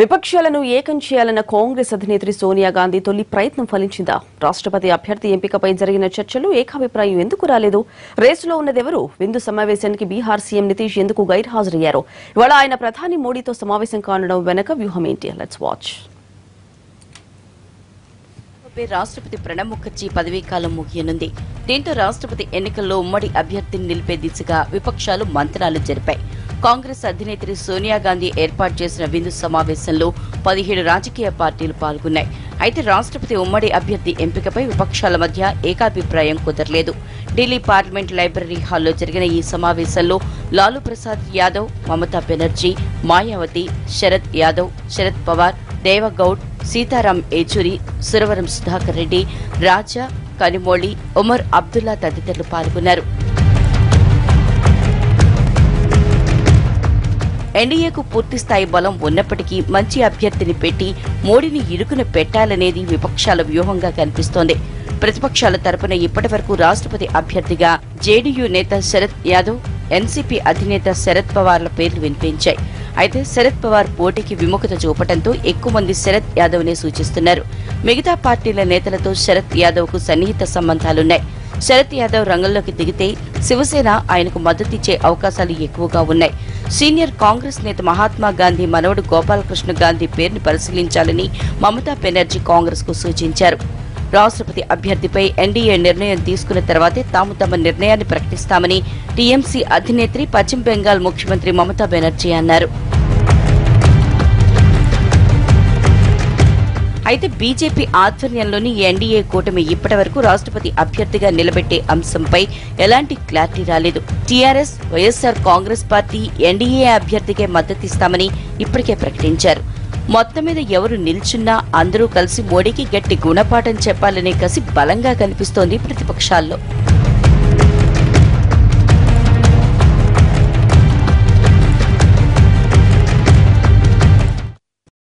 విపక్షాలను ఏకం చేయాలన్న కాంగ్రెస్ అధినేత్రి సోనియా గాంధీ తొలి ప్రయత్నం ఫలించిందా? రాష్ట్రపతి అభ్యర్థి ఎంపికపై జరిగిన చర్చలు ఏకాభిప్రాయం ఎందుకు రాలేదు? రేసులో ఉన్నదెవరు? విందు సమావేశానికి బీహార్ సీఎం నితీష్ ఎందుకు గైర్హాజరయ్యారు? ఇవాళ ఆయన ప్రధాని మోడీతో సమావేశం కానడం వెనక వ్యూహం ఏంటి? లెట్స్ వాచ్ రాష్ట్రపతి ప్రణబ్ ముఖర్జీ పదవీకాలం ముగియనుంది. దీంతో రాష్ట్రపతి ఎన్నికల్లో ఉమ్మడి అభ్యర్థిని నిలిపే దిశగా విపక్షాలు మంతనాలు జరిపాయి. కాంగ్రెస్ అధినేత్రి సోనియా గాంధీ ఏర్పాటు చేసిన విందు సమావేశంలో పదిహేడు రాజకీయ పార్టీలు పాల్గొన్నాయి. అయితే రాష్ట్రపతి ఉమ్మడి అభ్యర్థి ఎంపికపై విపక్షాల మధ్య ఏకాభిప్రాయం కుదరలేదు. ఢిల్లీ పార్లమెంట్ లైబ్రరీ హాల్లో జరిగిన ఈ సమావేశంలో లాలూ ప్రసాద్ యాదవ్ మమతా బెనర్జీ మాయావతి శరద్ యాదవ్ శరద్ పవార్ దేవగౌడ్ సీతారాం ఏచూరి సురవరం సుధాకర్ రెడ్డి రాజా కనిమోళి ఉమర్ అబ్దుల్లా తదితరులు పాల్గొన్నారు. ఎన్డీఏకు పూర్తి స్థాయి బలం ఉన్నప్పటికీ మంచి అభ్యర్థిని పెట్టి మోడీని ఇరుకున పెట్టాలనేది విపక్షాల వ్యూహంగా కనిపిస్తోంది. ప్రతిపక్షాల తరపున ఇప్పటివరకు రాష్ట్రపతి అభ్యర్థిగా జేడీయూ నేత శరద్ యాదవ్ ఎన్సీపీ అధినేత శరద్ పవార్ల పేర్లు వినిపించాయి. అయితే శరద్ పవార్ పోటీకి విముఖత చూపడంతో ఎక్కువ మంది శరద్ యాదవ్ నే సూచిస్తున్నారు. మిగతా పార్టీల నేతలతో శరద్ యాదవ్కు సన్నిహిత సంబంధాలున్నాయి. శరద్ యాదవ్ రంగంలోకి దిగితే శివసేన ఆయనకు మద్దతిచ్చే అవకాశాలు ఎక్కువగా ఉన్నాయి. సీనియర్ కాంగ్రెస్ నేత మహాత్మా గాంధీ మనవడు గోపాలకృష్ణ గాంధీ పేరుని పరిశీలించాలని మమతా బెనర్జీ కాంగ్రెస్కు సూచించారు. రాష్ట్రపతి అభ్యర్థిపై ఎన్డీఏ నిర్ణయం తీసుకున్న తర్వాతే తాము తమ నిర్ణయాన్ని ప్రకటిస్తామని టీఎంసీ అధినేత్రి పశ్చిమ బెంగాల్ ముఖ్యమంత్రి మమతా బెనర్జీ అన్నారు. అయితే బీజేపీ ఆధ్వర్యంలోని ఎన్డీఏ కూటమి ఇప్పటివరకు రాష్ట్రపతి అభ్యర్థిగా నిలబెట్టే అంశంపై ఎలాంటి క్లారిటీ రాలేదు. TRS YSR Congress party NDA అభ్యర్థికే మద్దతిస్తామని ఇప్పటికే ప్రకటించారు. మొత్తం మీద ఎవరు నిల్చున్నా అందరూ కలిసి మోడీకి గట్టి గుణపాఠం చెప్పాలనే కసి బలంగా కనిపిస్తోంది ప్రతిపక్షాల్లో.